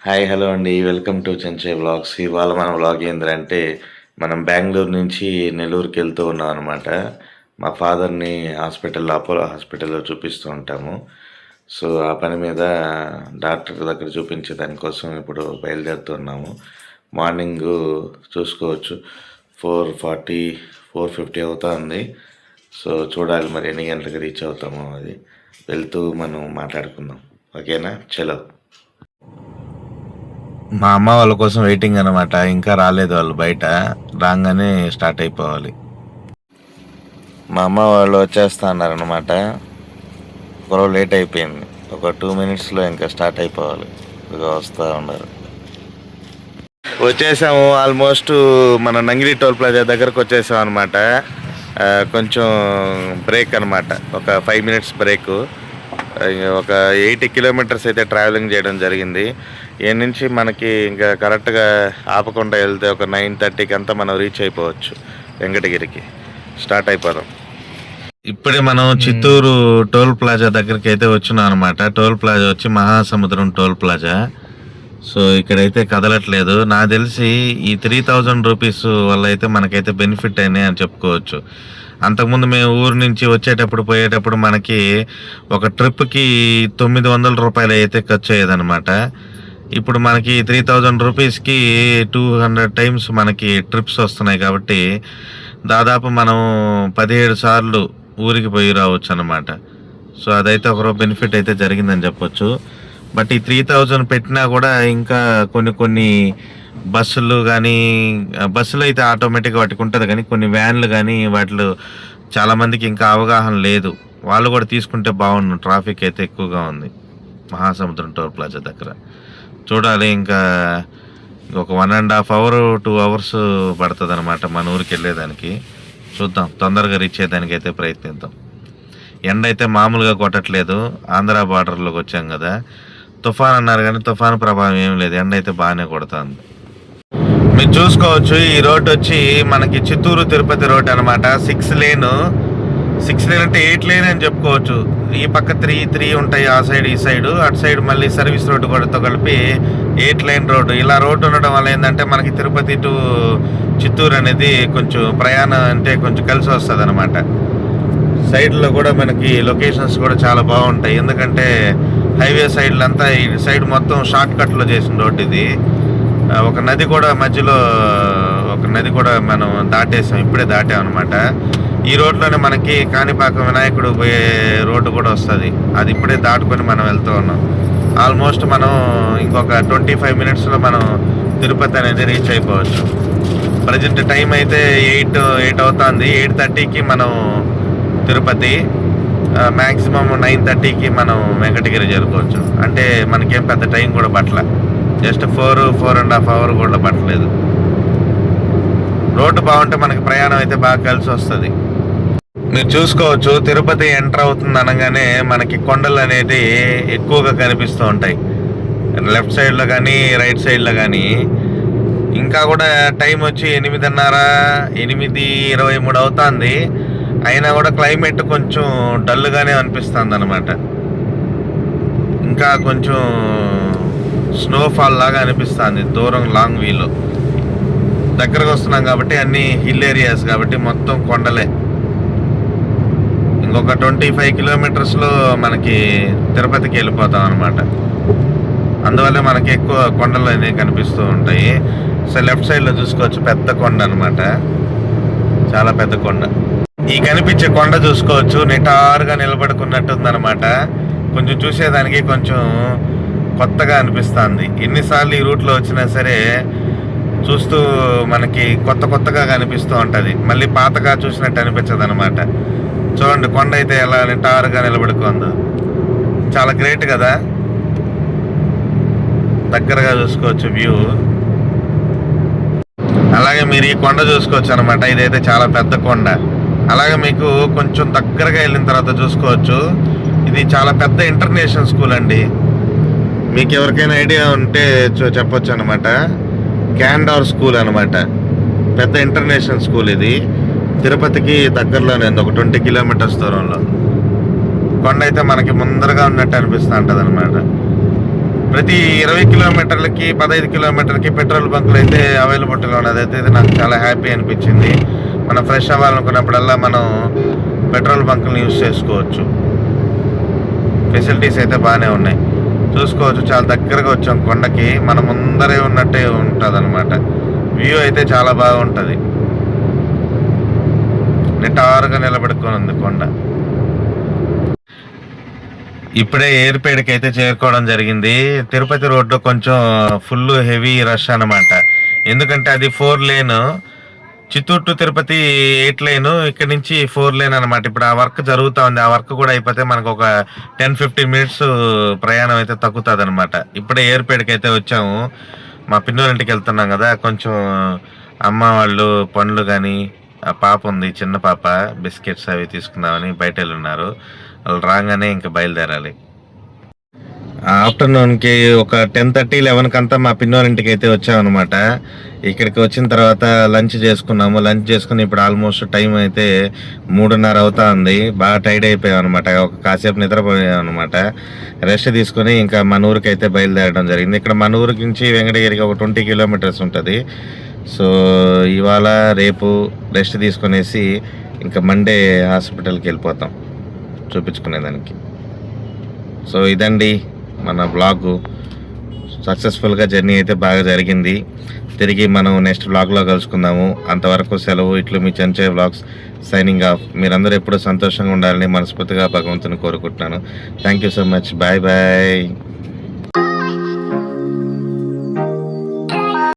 Hi hello అండి. Welcome to Chenche vlogs. ఇవాళ మన వ్లాగ్ ఏంటంటే మనం బెంగళూరు నుంచి నెల్లూరుకి వెళ్తూ ఉన్నాం అనమాట మా ఫాదర్ని హాస్పిటల్లో అపోలో హాస్పిటల్లో చూపిస్తూ ఉంటాము. సో ఆ పని మీద డాక్టర్ దగ్గర చూపించే దానికోసం ఇప్పుడు బయలుదేరుతున్నాము మార్నింగ్ చూసుకోవచ్చు. ఫోర్ ఫార్టీ ఫోర్ ఫిఫ్టీ అవుతుంది. సో చూడాలి మరి ఎన్ని గంటలకు రీచ్ అవుతామో అది. వెళ్తూ మనం మాట్లాడుకుందాం. ఓకేనా? చలో. మా అమ్మ వాళ్ళ కోసం వెయిటింగ్ అనమాట ఇంకా రాలేదు వాళ్ళు బయట. రాగానే స్టార్ట్ అయిపోవాలి. మా అమ్మ వాళ్ళు వచ్చేస్తా అన్నారనమాట ఒకరోజు లేట్ అయిపోయింది. ఒక టూ మినిట్స్లో ఇంకా స్టార్ట్ అయిపోవాలి. ఇక వస్తూ ఉన్నారు. వచ్చేసాము. ఆల్మోస్ట్ మన నంగిరి టోల్ ప్లాజా దగ్గరకు వచ్చేసాం అనమాట కొంచెం బ్రేక్ అనమాట ఒక ఫైవ్ మినిట్స్ బ్రేక్ ఒక ఎయిటీ కిలోమీటర్స్ అయితే ట్రావెలింగ్ చేయడం జరిగింది. ఈ నుంచి మనకి ఇంకా కరెక్ట్గా ఆపకుండా వెళ్తే ఒక నైన్ థర్టీకి అంతా మనం రీచ్ అయిపోవచ్చు వెంకటగిరికి. స్టార్ట్ అయిపోదాం. ఇప్పుడే మనం చిత్తూరు టోల్ ప్లాజా దగ్గరికి అయితే వచ్చినాం అనమాట టోల్ ప్లాజా వచ్చి మహాసముద్రం టోల్ ప్లాజా. సో ఇక్కడైతే కదలట్లేదు. నాకు తెలిసి ఈ త్రీ థౌజండ్ రూపీస్ వల్ల అయితే మనకైతే బెనిఫిట్ అయినాయి అని చెప్పుకోవచ్చు. అంతకుముందు మేము ఊరు నుంచి వచ్చేటప్పుడు పోయేటప్పుడు మనకి ఒక ట్రిప్కి తొమ్మిది వందల రూపాయలు అయితే ఖర్చు అయ్యేదన్నమాట. ఇప్పుడు మనకి త్రీ థౌజండ్ రూపీస్కి టూ హండ్రెడ్ టైమ్స్ మనకి ట్రిప్స్ వస్తున్నాయి కాబట్టి దాదాపు మనం పదిహేడు సార్లు ఊరికి పోయి రావచ్చు అనమాట సో అదైతే ఒక బెనిఫిట్ అయితే జరిగిందని చెప్పొచ్చు. బట్ ఈ త్రీ థౌజండ్ పెట్టినా కూడా ఇంకా కొన్ని కొన్ని బస్సులు కానీ బస్సులు అయితే ఆటోమేటిక్గా వాటికి ఉంటుంది కానీ కొన్ని వ్యాన్లు కానీ వాటిలో చాలామందికి ఇంకా అవగాహన లేదు. వాళ్ళు కూడా తీసుకుంటే బాగుండు ట్రాఫిక్ అయితే ఎక్కువగా ఉంది. మహాసముద్రం టోల్ ప్లాజా దగ్గర. చూడాలి ఇంకా ఒక one and half hour two hours పడుతుంది అనమాట మన ఊరికి వెళ్ళేదానికి. చూద్దాం తొందరగా రీచ్ అయ్యేదానికి అయితే ప్రయత్నిద్దాం. ఎండ అయితే మామూలుగా కొట్టట్లేదు ఆంధ్ర బార్డర్లోకి వచ్చాం కదా. తుఫాన్ అన్నారు కానీ తుఫాన్ ప్రభావం ఏం లేదు ఎండ అయితే బాగానే కొడుతుంది. మీరు చూసుకోవచ్చు ఈ రోడ్ వచ్చి మనకి చిత్తూరు తిరుపతి రోడ్ అనమాట సిక్స్ లేను సిక్స్ లేన్ అంటే ఎయిట్ లేన్ అని చెప్పుకోవచ్చు. ఈ పక్క త్రీ త్రీ ఉంటాయి ఆ సైడ్ ఈ సైడ్. అటు సైడ్ మళ్ళీ సర్వీస్ రోడ్డు కూడాతో కలిపి ఎయిట్ లైన్ రోడ్డు. ఇలా రోడ్డు ఉండడం వల్ల ఏంటంటే మనకి తిరుపతి టు చిత్తూరు అనేది కొంచెం ప్రయాణం అంటే కొంచెం కలిసి వస్తుంది అనమాట సైడ్లో కూడా మనకి లొకేషన్స్ కూడా చాలా బాగుంటాయి. ఎందుకంటే హైవే సైడ్లు అంతా ఈ సైడ్ మొత్తం షార్ట్ కట్లో చేసిన రోడ్ ఇది. ఒక నది కూడా మధ్యలో ఒక నది కూడా మనం దాటేసాం. ఇప్పుడే దాటాం అనమాట ఈ రోడ్లోనే మనకి కాణిపాకం వినాయకుడు పోయే రోడ్డు కూడా వస్తుంది. అది ఇప్పుడే దాటుకొని మనం వెళ్తూ ఉన్నాం. ఆల్మోస్ట్ మనం ఇంకొక ట్వంటీ ఫైవ్ మినిట్స్లో మనం తిరుపతి అనేది రీచ్ అయిపోవచ్చు. ప్రజెంట్ టైం అయితే ఎయిట్ ఎయిట్ అవుతుంది. ఎయిట్ థర్టీకి మనం తిరుపతి మ్యాక్సిమం నైన్ థర్టీకి మనం వెంకటగిరి చేరుకోవచ్చు. అంటే మనకేం పెద్ద టైం కూడా పట్ల just four four and half hour కూడా పట్టలేదు. రోడ్డు బాగుంటే మనకి ప్రయాణం అయితే బాగా కలిసి వస్తుంది. మీరు చూసుకోవచ్చు తిరుపతి ఎంటర్ అవుతుంది అనగానే మనకి కొండలు అనేది ఎక్కువగా కనిపిస్తూ ఉంటాయి. లెఫ్ట్ సైడ్లో కానీ రైట్ సైడ్లో కానీ. ఇంకా కూడా టైం వచ్చి ఎనిమిదిన్నర ఎనిమిది ఇరవై మూడు అవుతుంది. అయినా కూడా క్లైమేట్ కొంచెం డల్గానే అనిపిస్తుంది అనమాట ఇంకా కొంచెం స్నోఫాల్ లాగా అనిపిస్తుంది దూరం లాంగ్ వీలో. దగ్గరకు వస్తున్నాం కాబట్టి అన్ని హిల్ ఏరియాస్ కాబట్టి మొత్తం కొండలే. ఇంకొక ట్వంటీ ఫైవ్ కిలోమీటర్స్లో మనకి తిరుపతికి వెళ్ళిపోతాం అనమాట అందువల్ల మనకి ఎక్కువ కొండలు అనేవి కనిపిస్తూ ఉంటాయి. సో లెఫ్ట్ సైడ్లో చూసుకోవచ్చు పెద్ద కొండ అనమాట చాలా పెద్ద కొండ. ఈ కనిపించే కొండ చూసుకోవచ్చు. నిటారుగా నిలబడుకున్నట్టుందన్నమాట. కొంచెం చూసేదానికి కొంచెం కొత్తగా అనిపిస్తుంది. ఎన్నిసార్లు ఈ రూట్లో వచ్చినా సరే చూస్తూ మనకి కొత్త కొత్తగా కనిపిస్తూ ఉంటుంది. మళ్ళీ పాతగా చూసినట్టు అనిపించదు అనమాట చూడండి కొండ అయితే ఎలా నిటారుగా నిలబడుకుందో. చాలా గ్రేట్ కదా. దగ్గరగా చూసుకోవచ్చు వ్యూ. అలాగే మీరు ఈ కొండ చూసుకోవచ్చు అనమాట ఇదైతే చాలా పెద్ద కొండ. అలాగే మీకు కొంచెం దగ్గరగా వెళ్ళిన తర్వాత చూసుకోవచ్చు. ఇది చాలా పెద్ద ఇంటర్నేషనల్ స్కూల్ అండి. మీకు ఎవరికైనా ఐడియా ఉంటే చెప్పొచ్చు అనమాట క్యాండార్ స్కూల్ అనమాట పెద్ద ఇంటర్నేషనల్ స్కూల్ ఇది. తిరుపతికి దగ్గరలోనే ఉంది ఒక ట్వంటీ కిలోమీటర్స్ దూరంలో. కొండ అయితే మనకి ముందరగా ఉన్నట్టు అనిపిస్తూ ఉంటుంది అనమాట ప్రతి ఇరవై కిలోమీటర్లకి పదహైదు కిలోమీటర్లకి పెట్రోల్ బంకులు అయితే అవైలబుల్గా ఉన్నది. అయితే ఇది నాకు చాలా హ్యాపీ అనిపించింది. మనం ఫ్రెష్ అవ్వాలనుకున్నప్పుడల్లా మనం పెట్రోల్ బంకులను యూజ్ చేసుకోవచ్చు. ఫెసిలిటీస్ అయితే బాగానే ఉన్నాయి. చూసుకోవచ్చు చాలా దగ్గరగా వచ్చాం కొండకి. మన ముందరే ఉన్నట్టే ఉంటుంది అనమాట వ్యూ అయితే చాలా బాగుంటుంది. నిటారుగా నిలబడుకొని ఉంది కొండ. ఇప్పుడే ఏర్పేడికి అయితే చేరుకోవడం జరిగింది. తిరుపతి రోడ్డు కొంచెం ఫుల్ హెవీ రష్ అనమాట ఎందుకంటే అది four lane. Chittoor to Tirupati eight line. ఇక్కడ నుంచి ఫోర్ లేన్ అనమాట ఇప్పుడు ఆ వర్క్ జరుగుతూ ఉంది. ఆ వర్క్ కూడా అయిపోతే మనకు ఒక టెన్ ఫిఫ్టీన్ మినిట్స్ ప్రయాణం అయితే తగ్గుతుంది అనమాట ఇప్పుడే ఏర్పేడికి అయితే వచ్చాము. మా పిన్నోళ్ళ ఇంటికి వెళ్తున్నాం కదా. కొంచెం అమ్మ వాళ్ళు పండ్లు కానీ ఆ పాప ఉంది చిన్న పాప. బిస్కెట్స్ అవి తీసుకుందామని బయట వెళ్ళి ఉన్నారు వాళ్ళు రాగానే ఇంకా బయలుదేరాలి. ఆఫ్టర్నూన్కి ఒక టెన్ థర్టీ లెవెన్కి అంతా మా పిన్నోరింటికి అయితే వచ్చామన్నమాట. ఇక్కడికి వచ్చిన తర్వాత లంచ్ చేసుకున్నాము. లంచ్ చేసుకుని ఇప్పుడు ఆల్మోస్ట్ టైం అయితే మూడున్నర అవుతా ఉంది బాగా టైర్డ్ అయిపోయాం అనమాట ఒక కాసేపు నిద్రపోయాం అనమాట రెస్ట్ తీసుకుని ఇంకా మన ఊరికి అయితే బయలుదేరడం జరిగింది. ఇక్కడ మన ఊరికి నుంచి వెంకటగిరికి ఒక ట్వంటీ కిలోమీటర్స్ ఉంటుంది. సో ఇవాళ రేపు రెస్ట్ తీసుకునేసి ఇంకా మండే హాస్పిటల్కి వెళ్ళిపోతాం. చూపించుకునేదానికి సో ఇదండి మన బ్లాగు. సక్సెస్ఫుల్గా జర్నీ అయితే బాగా జరిగింది. తిరిగి మనం నెక్స్ట్ బ్లాగ్లో కలుసుకుందాము. అంతవరకు సెలవు ఇట్లు మీ చంచే బ్లాగ్స్ సైనింగ్ ఆఫ్. మీరందరూ ఎప్పుడూ సంతోషంగా ఉండాలని మనస్ఫూర్తిగా భగవంతుని కోరుకుంటున్నాను. Thank you so much. Bye bye.